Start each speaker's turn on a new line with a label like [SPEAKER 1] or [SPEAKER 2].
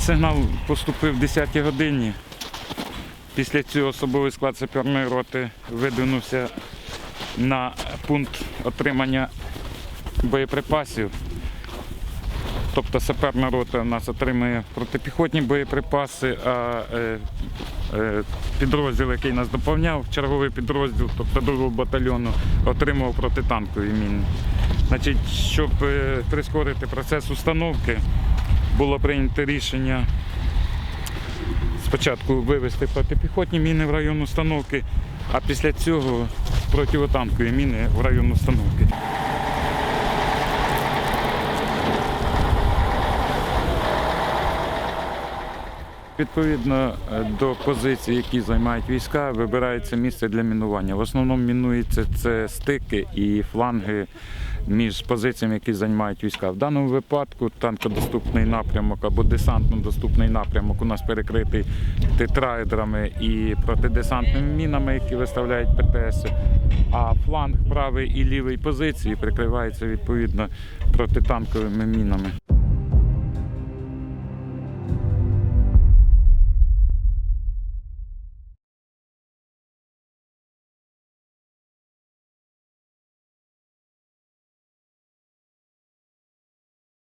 [SPEAKER 1] Сигнал поступив в 10 годині. Після цього особовий склад саперної роти видвинувся на пункт отримання боєприпасів. Тобто саперна рота у нас отримує протипіхотні боєприпаси, а е, е, підрозділ, який нас доповняв, черговий підрозділ, тобто другого батальйону, отримував протитанкові міни. Значить, щоб е, прискорити процес установки, було прийнято рішення спочатку вивести протипіхотні міни в район установки, а після цього противотанкові міни в район установки. Відповідно е, до позицій, які займають війська, вибирається місце для мінування. В основному мінується це стики і фланги між позиціями, які займають війська. В даному випадку танкодоступний напрямок або десантно-доступний напрямок у нас перекритий тетраедрами і протидесантними мінами, які виставляють ПТС. А фланг правий і лівий позиції прикриваються відповідно протитанковими мінами.